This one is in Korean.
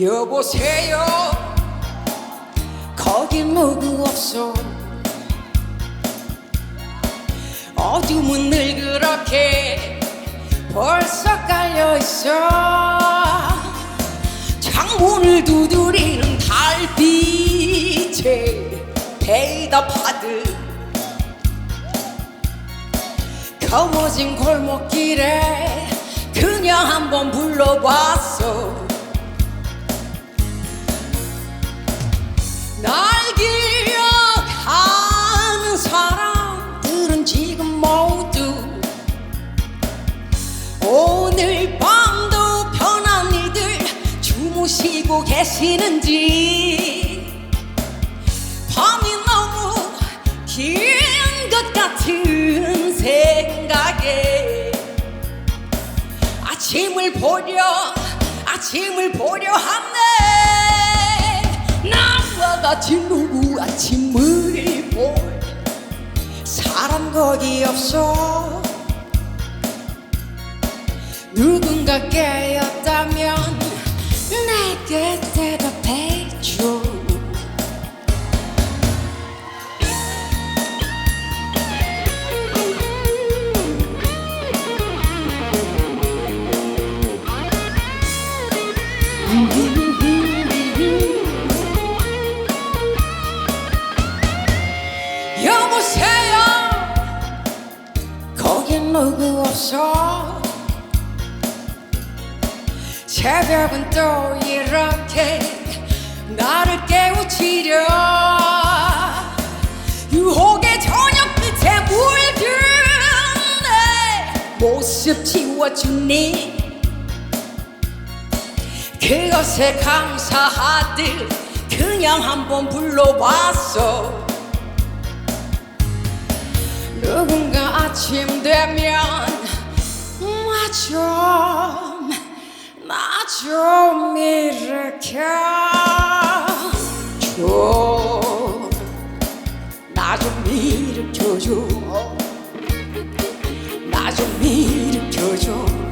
여보세요. 거기 누구 없어. 어둠은 늘 그렇게 벌써 깔려있어. 창문을 두드리는 달빛에 대답하듯 검어진 골목길에 그냥 한번 불러봤어 주무시고 계시는지. 밤이 너무 긴 것 같은 생각에 아침을 보려 아침을 보려 하네. 나와 같이 누구 아침을 볼 사람 거기 없어. 누군가 깨었 누구 없어 새벽은 또 이렇게 나를 깨우치려. 유혹의 저녁 끝에 물든 내 모습 지워주니 그것에 감사하듯 그냥 한번 불러봤어. 누군가 아침 되 좀 일으켜 줘나좀 일으켜줘. 나 좀 일으켜줘.